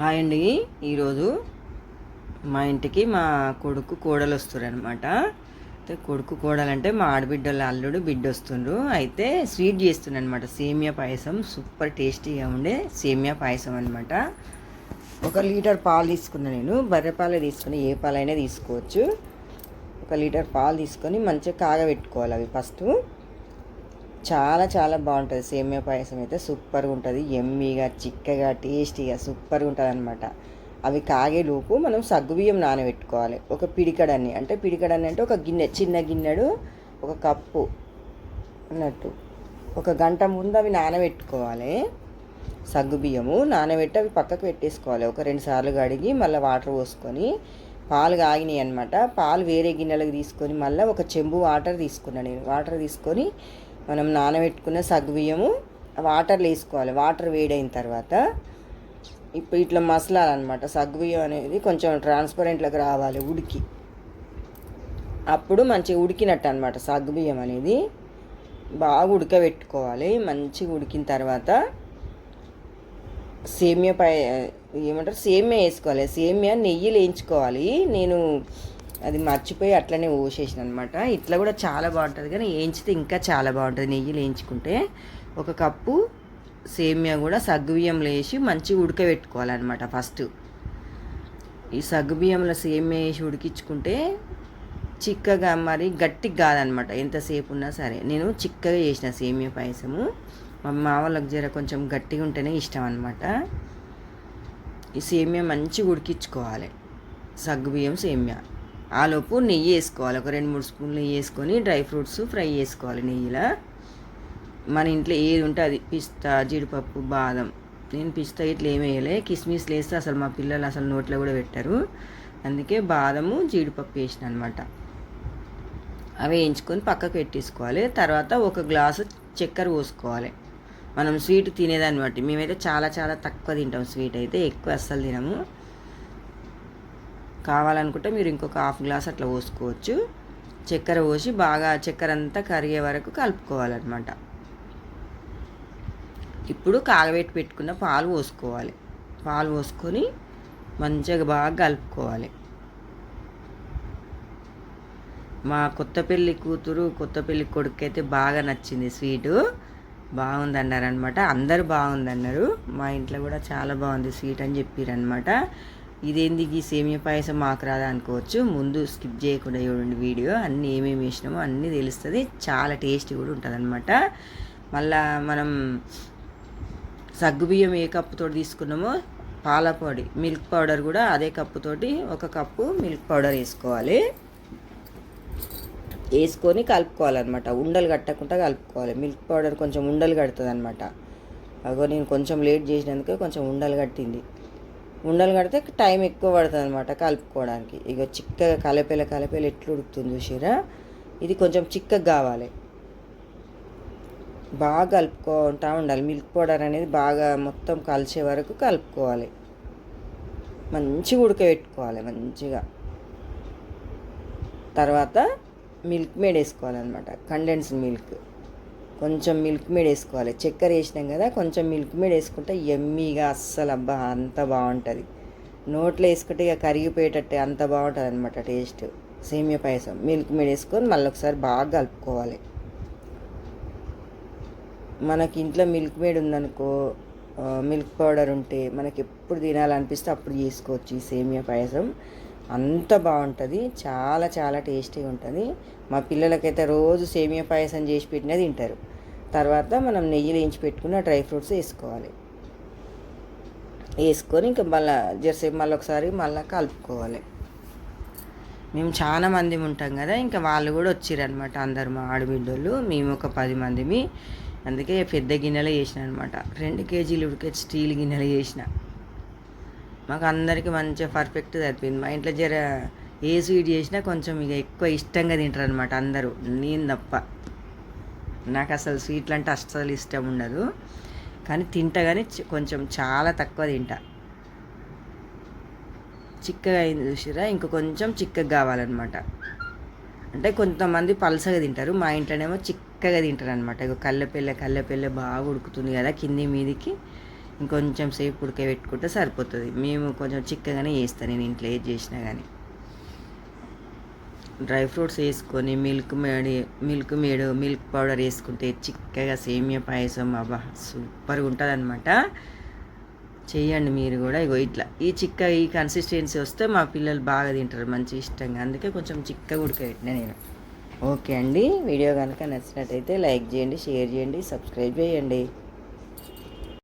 Hi అండి. ఈరోజు మా ఇంటికి మా కొడుకు కోడలు వస్తారనమాట అయితే కొడుకు కోడలంటే అంటే మా ఆడబిడ్డల అల్లుడు బిడ్డ వస్తుండ్రు. అయితే స్వీట్ చేస్తుండే అనమాట సేమియా పాయసం సూపర్ టేస్టీగా ఉండే సేమియా పాయసం అనమాట ఒక లీటర్ పాలు తీసుకున్నా నేను. బర్రె పాలే తీసుకుని ఏ పాలైనా తీసుకోవచ్చు. ఒక లీటర్ పాలు తీసుకొని మంచిగా కాగబెట్టుకోవాలి అవి ఫస్ట్. చాలా చాలా బాగుంటుంది. సేమియా పాయసం అయితే సూపర్గా ఉంటుంది. ఎమ్మీగా చిక్కగా టేస్టీగా సూపర్గా ఉంటుంది అనమాట అవి కాగేలోపు మనం సగ్గుబియ్యం నానబెట్టుకోవాలి. ఒక పిడికడన్ని. అంటే పిడికడన్ని అంటే ఒక గిన్నె చిన్న గిన్నెడు ఒక కప్పు అన్నట్టు. ఒక గంట ముందు అవి నానబెట్టుకోవాలి. సగ్గుబియ్యము నానబెట్టి అవి పక్కకు పెట్టేసుకోవాలి. ఒక రెండు సార్లు కడిగి మళ్ళీ వాటర్ పోసుకొని పాలు కాగినాయి అనమాట పాలు వేరే గిన్నెలకు తీసుకొని మళ్ళీ ఒక చెంబు వాటర్ తీసుకున్నాను నేను. వాటర్ తీసుకొని మనం నానబెట్టుకున్న సగ్గుబియ్యము వాటర్లో వేసుకోవాలి. వాటర్ వేడైన తర్వాత ఇప్పుడు ఇట్లా మసలాలన్నమాట. సగ్గుబియ్యం అనేది కొంచెం ట్రాన్స్పరెంట్లోకి రావాలి ఉడికి. అప్పుడు మంచిగా ఉడికినట్టు అనమాట సగ్గుబియ్యం అనేది. బాగా ఉడకబెట్టుకోవాలి. మంచిగా ఉడికిన తర్వాత సేమియా పై ఏమంటారు? సేమియా వేసుకోవాలి. సేమియా నెయ్యి వేయించుకోవాలి. నేను అది మర్చిపోయి అట్లనే పోసేసిన అనమాట ఇట్లా కూడా చాలా బాగుంటుంది. కానీ వేయించితే ఇంకా చాలా బాగుంటుంది నెయ్యిలు వేయించుకుంటే. ఒక కప్పు సేమియా కూడా సగ్గుబియ్యంలో వేసి మంచిగా ఉడకబెట్టుకోవాలన్నమాట ఫస్ట్. ఈ సగ్గుబియ్యంలో సేమియా వేసి ఉడికించుకుంటే చిక్కగా మరి గట్టిగా కాదనమాట ఎంతసేపు ఉన్నా సరే. నేను చిక్కగా చేసిన సేమియా పాయసము. మా మావలకు జర కొంచెం గట్టిగా ఉంటేనే ఇష్టం అనమాట ఈ సేమియా మంచిగా ఉడికించుకోవాలి. సగ్గుబియ్యం సేమియా. ఆలోపు నెయ్యి వేసుకోవాలి. ఒక రెండు మూడు స్పూన్లు నెయ్యి వేసుకొని డ్రై ఫ్రూట్స్ ఫ్రై చేసుకోవాలి నెయ్యిలో. మన ఇంట్లో ఏది ఉంటే అది పిస్తా జీడిపప్పు బాదం. నేను పిస్తా ఇట్లా ఏమి వేయలే. కిస్మిస్లు వేస్తే అసలు మా పిల్లలు అసలు నోట్లో కూడా పెట్టారు. అందుకే బాదము జీడిపప్పు వేసిన అనమాట అవి వేయించుకొని పక్కకు పెట్టేసుకోవాలి. తర్వాత ఒక గ్లాసు చక్కెర పోసుకోవాలి. మనం స్వీట్ తినేదాన్ని బట్టి. మేమైతే చాలా చాలా తక్కువ తింటాం స్వీట్ అయితే. ఎక్కువ అస్సలు తినము. కావాలనుకుంటే మీరు ఇంకొక హాఫ్ గ్లాస్ అట్లా పోసుకోవచ్చు. చక్కెర పోసి బాగా చక్కెర అంతా కరిగే వరకు కలుపుకోవాలన్నమాట. ఇప్పుడు కాగబెట్టి పెట్టుకున్న పాలు పోసుకోవాలి. పాలు పోసుకొని మంచిగా బాగా కలుపుకోవాలి. మా కొత్త పెళ్ళి కూతురు కొత్త పెళ్ళి కొడుకు అయితే బాగా నచ్చింది స్వీటు. బాగుందన్నారు అనమాట అందరు బాగుందన్నారు. మా ఇంట్లో కూడా చాలా బాగుంది స్వీట్ అని చెప్పారనమాట ఇదేంది ఈ సేమియా పాయసం మాకు రాదా అనుకోవచ్చు. ముందు స్కిప్ చేయకుండా చూడండి వీడియో. అన్నీ ఏమేమి వేసినామో అన్నీ తెలుస్తుంది. చాలా టేస్టీ కూడా ఉంటుంది అనమాట మళ్ళా మనం సగ్గుబియ్యం ఏ కప్పుతో తీసుకున్నామో పాల పొడి మిల్క్ పౌడర్ కూడా అదే కప్పుతోటి ఒక కప్పు మిల్క్ పౌడర్ వేసుకోవాలి. వేసుకొని కలుపుకోవాలన్నమాట. ఉండలు కట్టకుండా కలుపుకోవాలి. మిల్క్ పౌడర్ కొంచెం ఉండలు కడుతుంది అనమాట అగో నేను కొంచెం లేట్ చేసినందుకే కొంచెం ఉండలు కట్టింది. ఉండలు కడితే టైం ఎక్కువ పడుతుంది అనమాట కలుపుకోవడానికి. ఇక చిక్కగా కలపేల కలపేలు ఎట్లు ఉడుకుతుంది చూసిరా ఇది కొంచెం చిక్కగా కావాలి. బాగా కలుపుకుంటూ ఉండాలి. మిల్క్ పౌడర్ అనేది బాగా మొత్తం కలిసే వరకు కలుపుకోవాలి. మంచిగా ఉడకబెట్టుకోవాలి మంచిగా. తర్వాత మిల్క్ మేడ్ వేసుకోవాలన్నమాట. Condense milk. కొంచెం మిల్క్ మేడ్ వేసుకోవాలి. చక్కెర వేసినాం కదా కొంచెం మిల్క్ మేడ్ వేసుకుంటే ఎమ్మీగా అస్సలు అబ్బా అంత బాగుంటుంది. నోట్లో వేసుకుంటే ఇక కరిగిపోయేటట్టు అంత బాగుంటుంది అనమాట టేస్ట్. సేమియా పాయసం. మిల్క్ మేడ్ వేసుకొని మళ్ళీ ఒకసారి బాగా కలుపుకోవాలి. మనకి ఇంట్లో మిల్క్ మేడ్ ఉందనుకో మిల్క్ పౌడర్ ఉంటే మనకి ఎప్పుడు తినాలనిపిస్తే అప్పుడు చేసుకోవచ్చు ఈ సేమియా పాయసం. అంత బాగుంటుంది. చాలా చాలా టేస్టీగా ఉంటుంది. మా పిల్లలకైతే రోజు సేమియా పాయసం చేసి పెట్టినా తింటారు. తర్వాత మనం నెయ్యి వేయించి పెట్టుకున్న డ్రై ఫ్రూట్స్ వేసుకోవాలి. వేసుకొని ఇంకా మళ్ళీ జరసేపు మళ్ళీ ఒకసారి మళ్ళీ కలుపుకోవాలి. మేము చాలా మంది ఉంటాం కదా ఇంకా వాళ్ళు కూడా వచ్చిరనమాట అందరు మా ఆడబిడ్డోళ్ళు. మేము ఒక పది మందిమి. అందుకే పెద్ద గిన్నెలో చేసిన అనమాట రెండు కేజీలు ఉడికే స్టీల్ గిన్నెలు చేసిన. మాకు అందరికీ మంచిగా పర్ఫెక్ట్ సరిపోయింది మా ఇంట్లో జర ఏ స్వీట్ చేసినా కొంచెం ఇక ఎక్కువ ఇష్టంగా తింటారు అనమాట అందరూ. నేను తప్ప. నాకు అసలు స్వీట్లు అంటే అస్సలు ఇష్టం ఉండదు. కానీ తింటా కానీ కొంచెం చాలా తక్కువ తింటా. చిక్కగా అయింది చూసిరా ఇంక కొంచెం చిక్కగా కావాలన్నమాట. అంటే కొంతమంది పలసగా తింటారు. మా ఇంట్లోనేమో చిక్కగా తింటారు అనమాట ఇక కళ్ళపిల్ల కళ్ళపిల్ల బాగా ఉడుకుతుంది కదా కింది మీదికి. ఇంకొంచెం సేపు ఉడకబెట్టుకుంటే సరిపోతుంది. మేము కొంచెం చిక్కగానే చేస్తాను నేను ఇంట్లో ఏది చేసినా కానీ డ్రై ఫ్రూట్స్ వేసుకొని మిల్క్ మేడి మిల్క్ మేడు మిల్క్ పౌడర్ వేసుకుంటే చిక్కగా సేమియా పాయసం అబ్బా సూపర్గా ఉంటుంది అనమాట చేయండి మీరు కూడా ఇగో ఇట్లా. ఈ చిక్క ఈ కన్సిస్టెన్సీ వస్తే మా పిల్లలు బాగా తింటారు మంచి ఇష్టంగా. అందుకే కొంచెం చిక్కగా ఉడకబెట్టిన నేను. ఓకే అండి. వీడియో కనుక నచ్చినట్టయితే లైక్ చేయండి షేర్ చేయండి సబ్స్క్రైబ్ చేయండి.